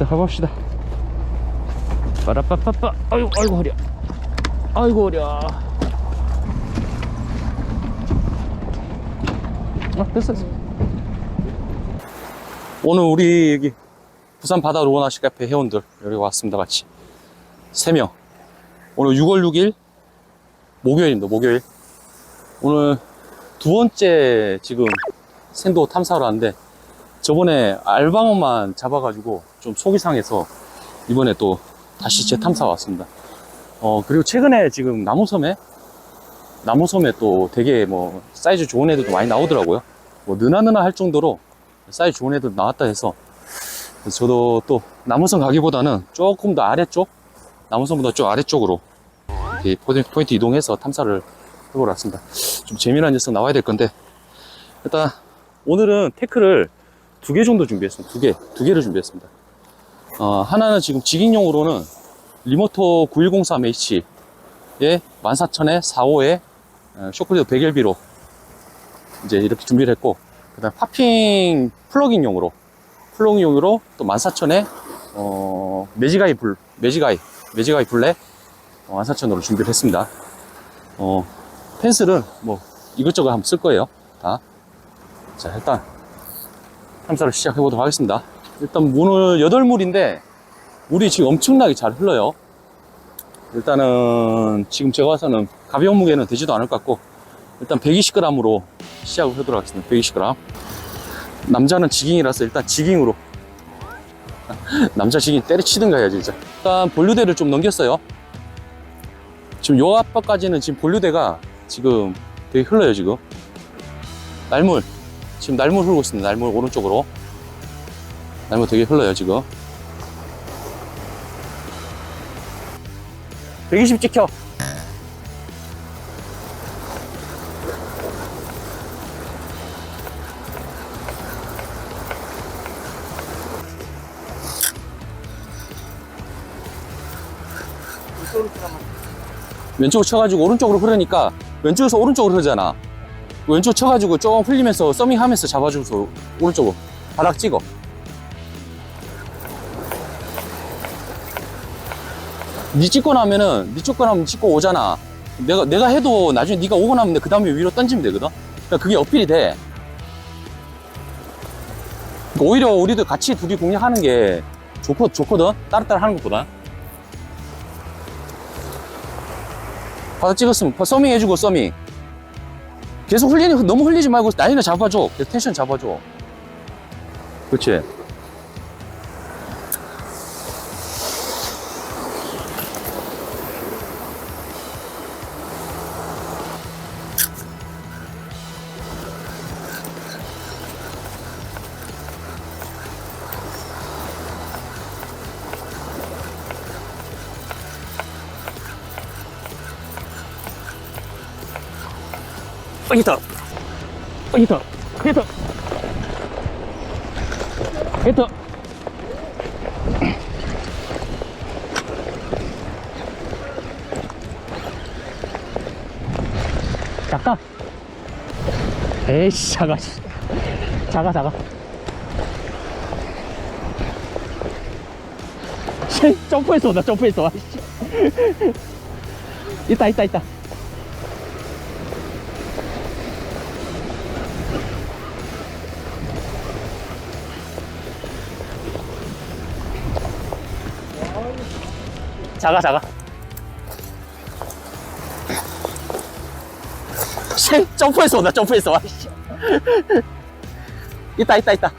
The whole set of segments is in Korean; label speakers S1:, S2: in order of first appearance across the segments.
S1: 가봅시다 가봅시다. 빠라빠빠빠. 아이고 아이고 허리야. 아이고 허리야. 아 됐어 됐어. 오늘 우리 여기 부산 바다 로우나시 카페 회원들 여기 왔습니다 같이. 3명. 오늘 6월 6일 목요일입니다 목요일. 오늘 두 번째 지금 생도 탐사를 하는데 저번에 알방어만 잡아가지고 좀 속이 상해서 이번에 또 다시 재탐사 왔습니다. 어, 그리고 최근에 지금 나무섬에, 나무섬에 또 되게 뭐 사이즈 좋은 애들도 많이 나오더라고요. 뭐 느나느나 할 정도로 사이즈 좋은 애들 나왔다 해서 저도 또 나무섬 가기보다는 조금 더 아래쪽, 나무섬보다 좀 아래쪽으로 포인트, 이동해서 탐사를 해보러 왔습니다. 좀 재미난 녀석 나와야 될 건데 일단 오늘은 태클을 두 개 정도 준비했습니다. 두 개, 두 개를 준비했습니다. 어, 하나는 지금 직ing용으로는 리모토 9103H에 14,000에 45에 쇼크리더 100LB로 이제 이렇게 준비를 했고 그 다음 파핑 플러깅용으로 플러깅용으로 또 14,000에 어, 매지가이 불, 매지가이, 매지가이 블랙 어, 14,000으로 준비를 했습니다. 어, 펜슬은 뭐 이것저것 한번 쓸 거예요. 다. 자, 일단 탐사를 시작해 보도록 하겠습니다. 일단 오늘 8물인데 물이 지금 엄청나게 잘 흘러요. 일단은 지금 제가 봐서는 가벼운 무게는 되지도 않을 것 같고 일단 120g으로 시작을 하도록 하겠습니다. 120g. 남자는 지깅이라서 일단 지깅으로 남자 지깅 때려치든가 해야지 진짜. 일단 본류대를 좀 넘겼어요. 지금 요 앞까지는 지금 본류대가 지금 되게 흘러요 지금. 날물 지금 날물 흐르고 있습니다. 날물 오른쪽으로. 날물 되게 흘러요, 지금. 120 찍혀. 왼쪽으로 쳐가지고 오른쪽으로 흐르니까 왼쪽에서 오른쪽으로 흐르잖아. 왼쪽 쳐가지고 조금 흘리면서 서밍하면서 잡아주면서 오른쪽으로 바닥 찍어. 니 찍고 나면은 니 찍고 나면 찍고 오잖아. 내가 내가 해도 나중에 네가 오고 나면 그 다음에 위로 던지면 되거든. 그러니까 그게 어필이 돼. 그러니까 오히려 우리도 같이 둘이 공략하는 게 좋거, 좋거든. 따로따로 하는 것보다. 바닥 찍었으면 서밍 해주고 서밍. 계속 흘리니 너무 흘리지 말고 라인을 잡아줘. 계속 텐션 잡아줘. 그렇지. 어, 있다. 있다. 있다. 작다. 에이씨, 작아. 씨. 작아, 작아. 점프해서 와. 씨. 있다, 있다, 있다. 작아 작아 씨 점프해서 온다 점프해서 와 씨. 있다 있다 있다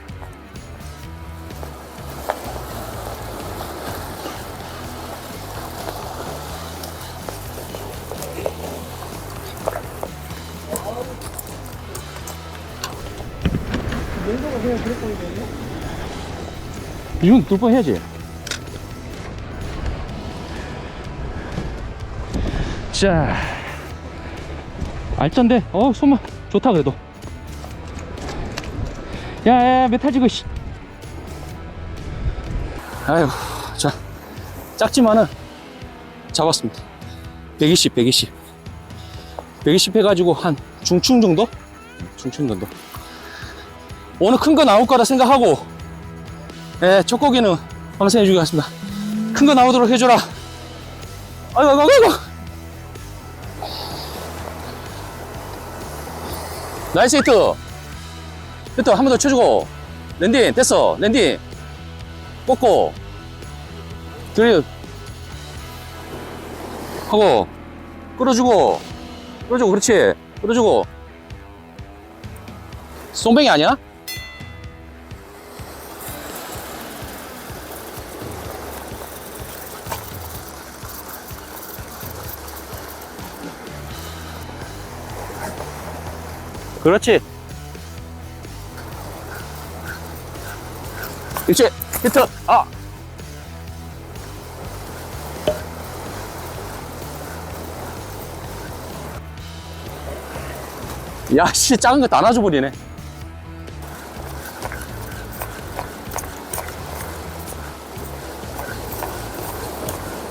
S1: 이건 둘번 해야지 자 알짠데? 어 손맛 좋다 그래도. 야야야 메탈 지고 씨. 아이고 자 작지만은 잡았습니다. 120 120 120 해가지고 한 중충 정도? 중충 정도. 오늘 큰 거 나올 거라 생각하고 예, 첫 고기는 방생 해 주겠습니다. 큰 거 나오도록 해줘라. 아이고, 아이고, 아이고. 나이스 히트. 히트 한 번 더 쳐주고. 랜딩, 됐어. 랜딩. 꽂고. 드립. 하고. 끌어주고. 끌어주고, 그렇지. 끌어주고. 송뱅이 아니야? 그렇지. 이제 히트. 아. 야, 씨, 작은 거 다 놔줘버리네.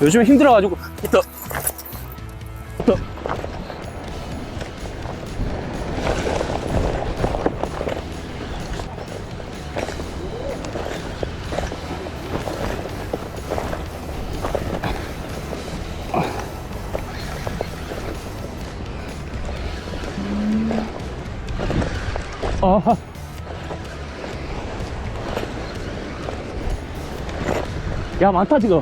S1: 요즘 힘들어가지고. 히트. 아하. 야, 많다, 지금.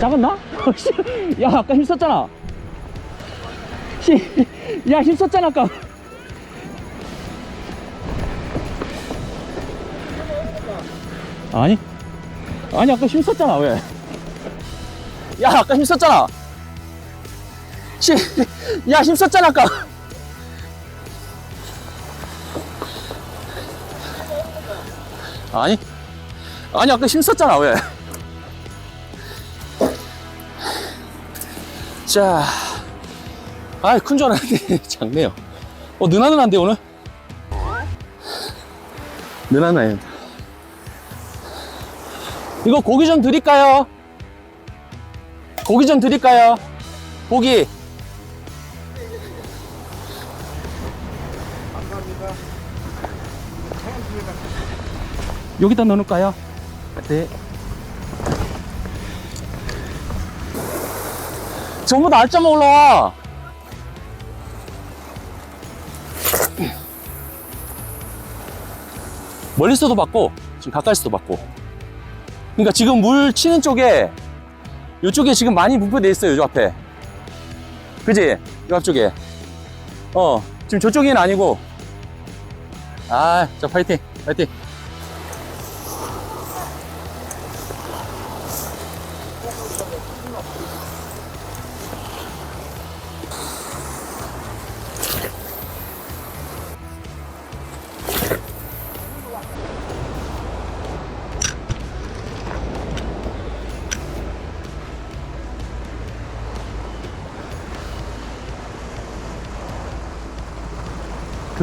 S1: 잡았나? 씨, 야, 아까 힘썼잖아. 씨, 야, 힘썼잖아, 아까. 아니? 아니, 아까 힘썼잖아, 왜? 야, 아까 힘썼잖아. 씨, 야, 힘썼잖아, 아까. 아니, 아니, 아까 힘썼잖아, 왜? 자, 아, 큰줄 알았는데, 작네요. 어, 느나느난데, 오늘? 느나나요. 이거 고기 좀 드릴까요? 고기 좀 드릴까요? 고기. 여기다 넣어놓을까요? 네. 전부 다 알짜만 올라와. 멀리서도 받고, 지금 가까이서도 받고. 그러니까 지금 물 치는 쪽에, 이쪽에 지금 많이 분포되어 있어요, 요 앞에. 그지? 요 앞쪽에. 어, 지금 저쪽에는 아니고. 아, 자, 파이팅, 파이팅.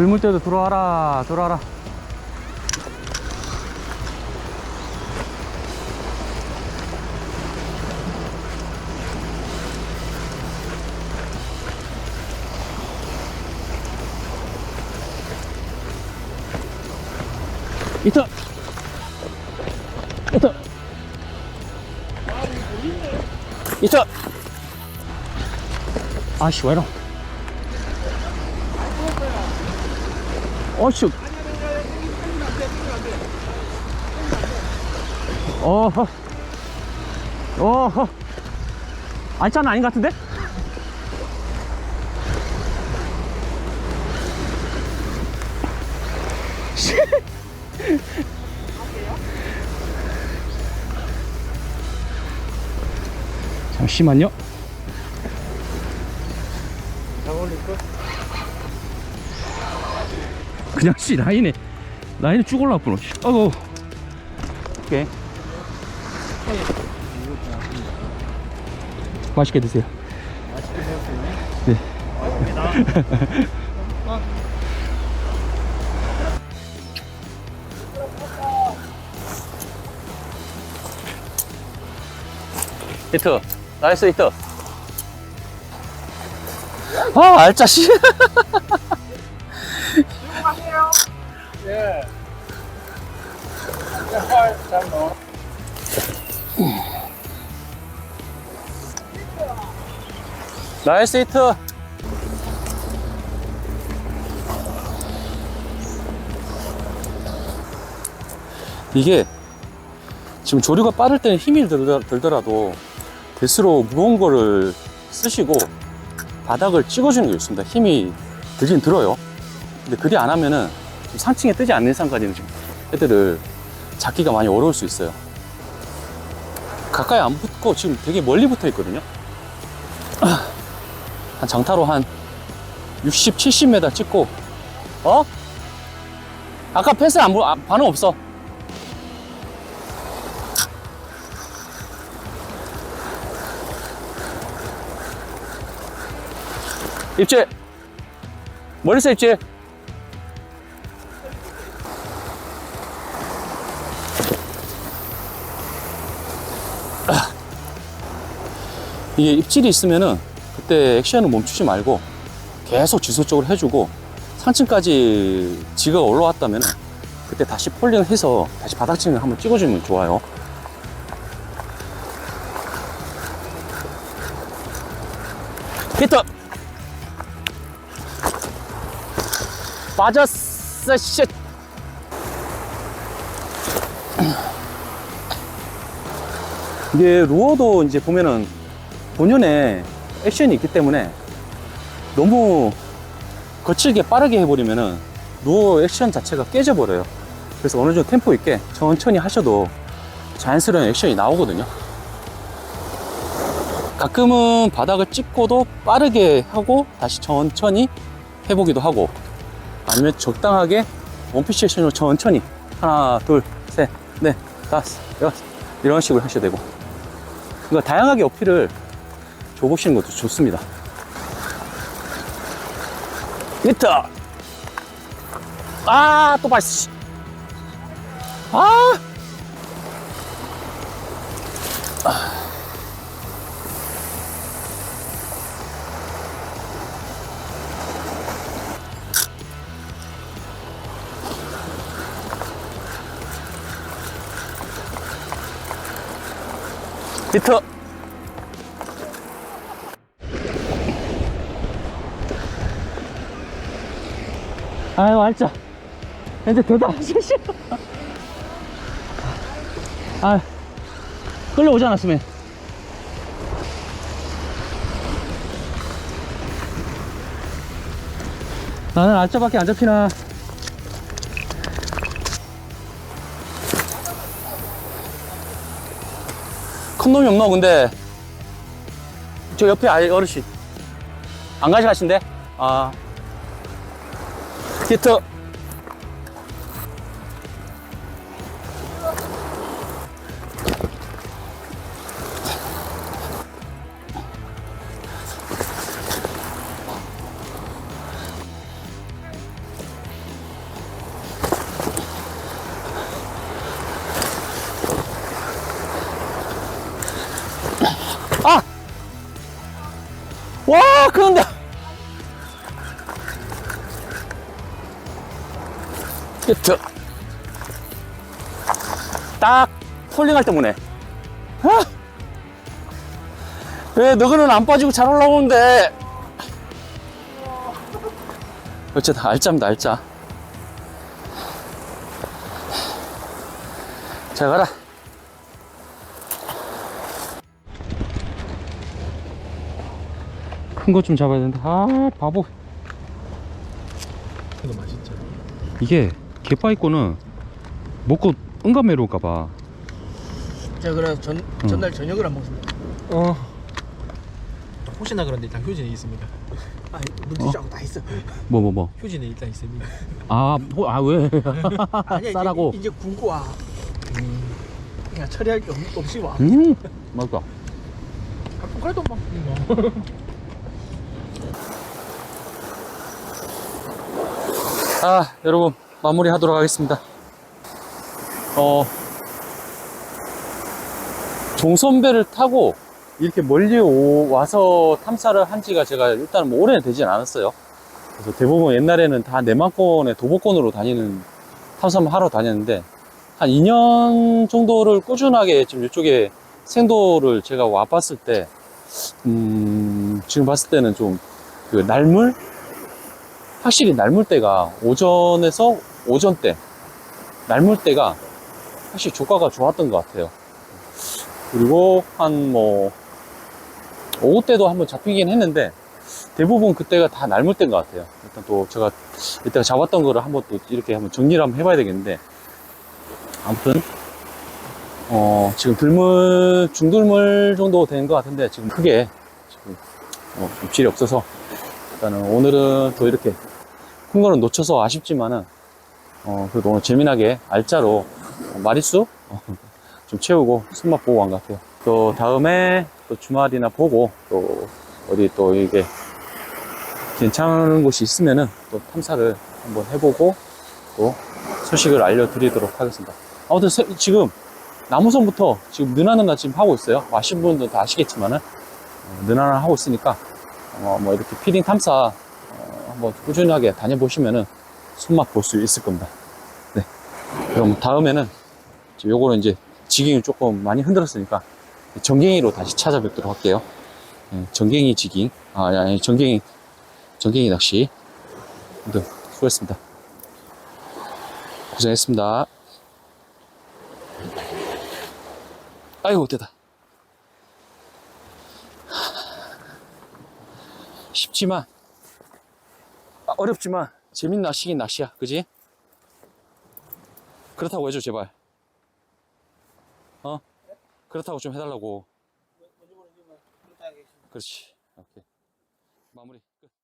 S1: 들물 때도 들어와라, 들어와라. 이터! 이터! 이터! 아씨, 왜 이러? 어씨. 어허. 어허. 알짜는 아닌 것 같은데? 잠시만요. 그냥 씨 라인에 라인에 쭉 올라왔구나. 씨. 아이고. 오케이. 맛있게 드세요. 네. 히트. 나이스 히트. 아, 알짜 씨.
S2: 예. 예, 활잘 넣어.
S1: 나이스 히트. 이게 지금 조류가 빠를 때는 힘이 들더- 들더라도 될수록 무거운 거를 쓰시고 바닥을 찍어주는 게 좋습니다. 힘이 들긴 들어요. 근데 그리 안 하면은 좀 상층에 뜨지 않는 이상까지는 좀 애들을 잡기가 많이 어려울 수 있어요. 가까이 안 붙고 지금 되게 멀리 붙어 있거든요. 한 장타로 한 60, 70m 찍고 어? 아까 패스 안 보, 아, 반응 없어 입질 멀리서 입질 이게 입질이 있으면은 그때 액션을 멈추지 말고 계속 지속적으로 해주고 상층까지 지가 올라왔다면 그때 다시 폴링을 해서 다시 바닥층을 한번 찍어주면 좋아요. 히트! 빠졌어, 씨! 이게 루어도 이제 보면은 본연의 액션이 있기 때문에 너무 거칠게 빠르게 해버리면은 루어 액션 자체가 깨져버려요. 그래서 어느 정도 템포 있게 천천히 하셔도 자연스러운 액션이 나오거든요. 가끔은 바닥을 찍고도 빠르게 하고 다시 천천히 해보기도 하고 아니면 적당하게 원피스 액션으로 천천히 하나, 둘, 셋, 넷, 다섯, 여섯 이런 식으로 하셔도 되고 그러니까 다양하게 어필을 줘보시는 것도 좋습니다. 히트! 아, 또 봤어. 아! 히트! 아유, 알자. 이제 되다. 아, 끌려오지 않았으면. 나는 알짜밖에 안 잡히나. 큰 놈이 없노, 근데. 저 옆에 아이 어르신. 안 가져가신대? 아. 히트. 아! 히트. 딱, 폴링할 때 보네. 아! 왜, 너그는 안 빠지고 잘 올라오는데. 어쨌든, 알짜입니다, 알짜. 잘 가라. 큰거좀 잡아야 되는데 아 바보
S2: 이거 맛있죠.
S1: 이게 개빠 있고는 먹고 응감해로울까봐
S2: 제가 그래서 전, 전날 저녁을 안 먹습니다.
S1: 어
S2: 혹시나 그런데 일단 휴진에 있습니다. 아, 물티슈하고 다 있어.
S1: 뭐 뭐뭐
S2: 휴진에 일단 있습니다.
S1: 아, 뭐, 아, 왜?
S2: 아니야,
S1: 싸라고.
S2: 이제, 이제 굶고 와. 그냥 처리할 게 없, 없이 와.
S1: 음.
S2: 아, 그래도 막. 뭐.
S1: 아, 여러분, 마무리 하도록 하겠습니다. 어, 종선배를 타고 이렇게 멀리 오- 와서 탐사를 한 지가 제가 일단 뭐 오래는 되진 않았어요. 그래서 대부분 옛날에는 다 내만권의 도보권으로 다니는 탐사만 하러 다녔는데 한 2년 정도를 꾸준하게 지금 이쪽에 생도를 제가 와봤을 때, 음, 지금 봤을 때는 좀 그 날물? 확실히 날물 때가 오전에서 오전 때, 날물 때가 확실히 조과가 좋았던 것 같아요. 그리고 한 뭐, 오후 때도 한번 잡히긴 했는데, 대부분 그때가 다 날물 때인 것 같아요. 일단 또 제가 이때가 잡았던 거를 한번 또 이렇게 한번 정리를 한번 해봐야 되겠는데, 아무튼, 어, 지금 들물, 중들물 정도 된것 같은데, 지금 크게, 지금, 어, 좀 질이 없어서, 일단은 오늘은 또 이렇게 큰 거는 놓쳐서 아쉽지만은, 어, 그래도 오늘 재미나게 알짜로 어, 마리수 어, 좀 채우고 손맛 보고 간 것 같아요. 또 다음에 또 주말이나 보고 또 어디 또 이게 괜찮은 곳이 있으면은 또 탐사를 한번 해보고 또 소식을 알려드리도록 하겠습니다. 아무튼 세- 지금 나무선부터 지금 느나느나 지금 하고 있어요. 뭐 아시는 분들 다 아시겠지만은 어, 느나느나 하고 있으니까 어, 뭐 이렇게 피딩 탐사 어, 한번 꾸준하게 다녀보시면은 손맛 볼 수 있을 겁니다. 네. 그럼 다음에는 요거는 이제 지깅을 조금 많이 흔들었으니까 전갱이로 다시 찾아뵙도록 할게요. 예, 전갱이 지깅. 아, 아니, 전갱이, 전갱이 낚시. 아무튼 수고했습니다. 고생했습니다. 아이고, 됐다. 쉽지만, 아, 어렵지만, 재밌는 낚시긴 낚시야. 그지? 그렇다고 해줘, 제발. 어? 그렇다고 좀 해달라고. 그렇지. 오케이. 마무리. 끝.